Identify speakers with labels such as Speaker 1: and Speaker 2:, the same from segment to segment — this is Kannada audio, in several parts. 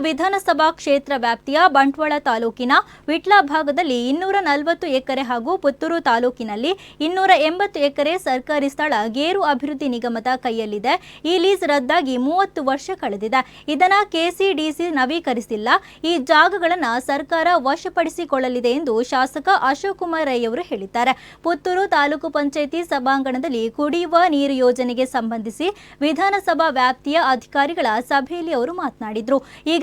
Speaker 1: ವಿಧಾನಸಭಾ ಕ್ಷೇತ್ರ ವ್ಯಾಪ್ತಿಯ ಬಂಟ್ವಾಳ ತಾಲೂಕಿನ ವಿಟ್ಲ ಭಾಗದಲ್ಲಿ ಇನ್ನೂರ ನಲವತ್ತು ಎಕರೆ ಹಾಗೂ ಪುತ್ತೂರು ತಾಲೂಕಿನಲ್ಲಿ ಇನ್ನೂರ ಎಂಬತ್ತು ಎಕರೆ ಸರ್ಕಾರಿ ಸ್ಥಳ ಗೇರು ಅಭಿವೃದ್ಧಿ ನಿಗಮದ ಕೈಯಲ್ಲಿದೆ. ಈ ಲೀಸ್ ರದ್ದಾಗಿ ಮೂವತ್ತು ವರ್ಷ ಕಳೆದಿದೆ. ಇದನ್ನು ಕೆಸಿಡಿಸಿ ನವೀಕರಿಸಿಲ್ಲ. ಈ ಜಾಗಗಳನ್ನು ಸರ್ಕಾರ ವಶಪಡಿಸಿಕೊಳ್ಳಲಿದೆ ಎಂದು ಶಾಸಕ ಅಶೋಕ್ ಕುಮಾರ್ ರೈಯವರು ಹೇಳಿದ್ದಾರೆ. ಪುತ್ತೂರು ತಾಲೂಕು ಪಂಚಾಯಿತಿ ಸಭಾಂಗಣದಲ್ಲಿ ಕುಡಿಯುವ ನೀರು ಯೋಜನೆಗೆ ಸಂಬಂಧಿಸಿ ವಿಧಾನಸಭಾ ವ್ಯಾಪ್ತಿಯ ಅಧಿಕಾರಿಗಳ ಸಭೆಯಲ್ಲಿ ಅವರು ಮಾತನಾಡಿದ್ರು.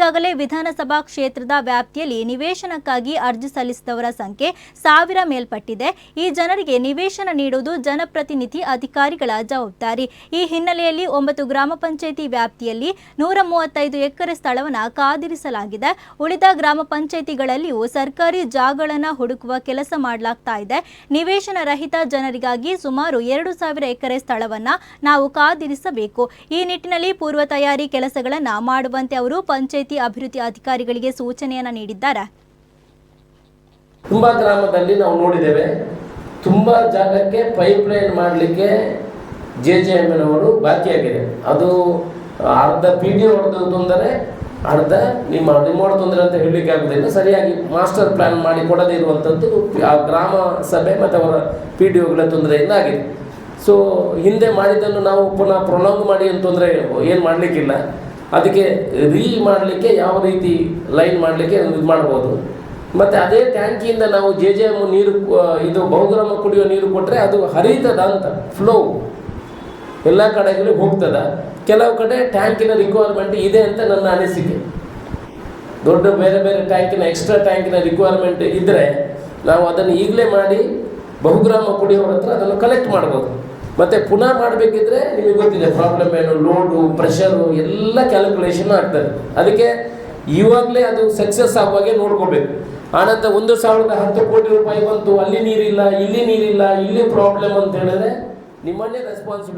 Speaker 1: ಈಗಾಗಲೇ ವಿಧಾನಸಭಾ ಕ್ಷೇತ್ರದ ವ್ಯಾಪ್ತಿಯಲ್ಲಿ ನಿವೇಶನಕ್ಕಾಗಿ ಅರ್ಜಿ ಸಲ್ಲಿಸಿದವರ ಸಂಖ್ಯೆ ಸಾವಿರ ಮೇಲ್ಪಟ್ಟಿದೆ. ಈ ಜನರಿಗೆ ನಿವೇಶನ ನೀಡುವುದು ಜನಪ್ರತಿನಿಧಿ ಅಧಿಕಾರಿಗಳ ಜವಾಬ್ದಾರಿ. ಈ ಹಿನ್ನೆಲೆಯಲ್ಲಿ ಒಂಬತ್ತು ಗ್ರಾಮ ಪಂಚಾಯಿತಿ ವ್ಯಾಪ್ತಿಯಲ್ಲಿ ನೂರ ಮೂವತ್ತೈದು ಎಕರೆ ಸ್ಥಳವನ್ನು ಕಾದಿರಿಸಲಾಗಿದೆ. ಉಳಿದ ಗ್ರಾಮ ಪಂಚಾಯಿತಿಗಳಲ್ಲಿಯೂ ಸರ್ಕಾರಿ ಜಾಗಗಳನ್ನು ಹುಡುಕುವ ಕೆಲಸ ಮಾಡಲಾಗ್ತಾ ಇದೆ. ನಿವೇಶನ ರಹಿತ ಜನರಿಗಾಗಿ ಸುಮಾರು ಎರಡು ಸಾವಿರ ಎಕರೆ ಸ್ಥಳವನ್ನ ನಾವು ಕಾದಿರಿಸಬೇಕು. ಈ ನಿಟ್ಟಿನಲ್ಲಿ ಪೂರ್ವ ತಯಾರಿ ಕೆಲಸಗಳನ್ನು ಮಾಡುವಂತೆ ಅವರು ಪಂಚಾಯಿತಿ ಅಭಿವೃದ್ಧಿ ಅಧಿಕಾರಿಗಳಿಗೆ ಸೂಚನೆಯನ್ನ ನೀಡಿದ್ದಾರೆ.
Speaker 2: ತುಂಬಾ ಗ್ರಾಮದಲ್ಲಿ ನಾವು ನೋಡಿದ್ದೇವೆ. ತುಂಬಾ ಜಾಗಕ್ಕೆ ಪೈಪ್ ಲೈನ್ ಮಾಡಲಿಕ್ಕೆ ಜೆ ಜೆ ಅವರು ಬಾಕಿಯಾಗಿದೆ ಅದು ಅರ್ಧ ಪಿ ಡಿ ಹೊಡೆದು ತೊಂದರೆ, ಅರ್ಧ ನಿಮ್ಮ ನಿಮ್ಮೋಡ ತೊಂದರೆ ಅಂತ ಹೇಳಲಿಕ್ಕೆ ಆಗೋದಿಲ್ಲ. ಸರಿಯಾಗಿ ಮಾಸ್ಟರ್ ಪ್ಲಾನ್ ಮಾಡಿ ಕೊಡದೇ ಇರುವಂಥದ್ದು ಆ ಗ್ರಾಮ ಸಭೆ ಮತ್ತು ಅವರ ಪಿ ಡಿ ಒಗಳ ತೊಂದರೆಯಿಂದ ಆಗಿದೆ. ಸೊ ಹಿಂದೆ ಮಾಡಿದ್ದನ್ನು ನಾವು ಪುನಃ ಪ್ರೊಲಾಂಗ್ ಮಾಡಿ ಅಂತ ತೊಂದರೆ ಏನು ಮಾಡಲಿಕ್ಕಿಲ್ಲ. ಅದಕ್ಕೆ ರೀ ಮಾಡಲಿಕ್ಕೆ ಯಾವ ರೀತಿ ಲೈನ್ ಮಾಡಲಿಕ್ಕೆ ಇದು ಮಾಡ್ಬೋದು. ಮತ್ತು ಅದೇ ಟ್ಯಾಂಕಿಯಿಂದ ನಾವು ಜೆ ಜೆ ಎಂ ನೀರು ಇದು ಬಹುಗ್ರಾಮ ಕುಡಿಯೋ ನೀರು ಕೊಟ್ಟರೆ ಅದು ಹರಿತದ ಅಂತ ಫ್ಲೋ ಎಲ್ಲ ಕಡೆಗಳು ಹೋಗ್ತದ. ಕೆಲವು ಕಡೆ ಟ್ಯಾಂಕಿನ ರಿಕ್ವೈರ್ಮೆಂಟ್ ಇದೆ ಅಂತ ನನ್ನ ಅನಿಸಿಕೆ. ದೊಡ್ಡ ಬೇರೆ ಬೇರೆ ಟ್ಯಾಂಕಿನ ಎಕ್ಸ್ಟ್ರಾ ಟ್ಯಾಂಕಿನ ರಿಕ್ವೈರ್ಮೆಂಟ್ ಇದ್ದರೆ ನಾವು ಅದನ್ನು ಈಗಲೇ ಮಾಡಿ ಬಹುಗ್ರಾಮ ಕುಡಿಯೋರ ಹತ್ರ ಅದನ್ನು ಕಲೆಕ್ಟ್ ಮಾಡ್ಬೋದು. ಮತ್ತು ಪುನಃ ಮಾಡಬೇಕಿದ್ರೆ ನಿಮಗೆ ಗೊತ್ತಿದೆ ಪ್ರಾಬ್ಲಮ್ ಏನು ಲೋಡು ಪ್ರೆಷರು ಎಲ್ಲ ಕ್ಯಾಲ್ಕುಲೇಷನ್ ಆಗ್ತದೆ. ಅದಕ್ಕೆ ಇವಾಗಲೇ ಅದು ಸಕ್ಸಸ್ ಆಗುವಾಗೆ ನೋಡ್ಕೋಬೇಕು. ಆನಂತರ ಒಂದು ಸಾವಿರದ ಹತ್ತು ಕೋಟಿ ರೂಪಾಯಿ ಬಂತು, ಅಲ್ಲಿ ನೀರಿಲ್ಲ, ಇಲ್ಲಿ ನೀರಿಲ್ಲ, ಇಲ್ಲಿ ಪ್ರಾಬ್ಲಮ್ ಅಂತ ಹೇಳಿದ್ರೆ ನಿಮ್ಮನ್ನೇ ರೆಸ್ಪಾನ್ಸಿಬಿಲಿಟಿ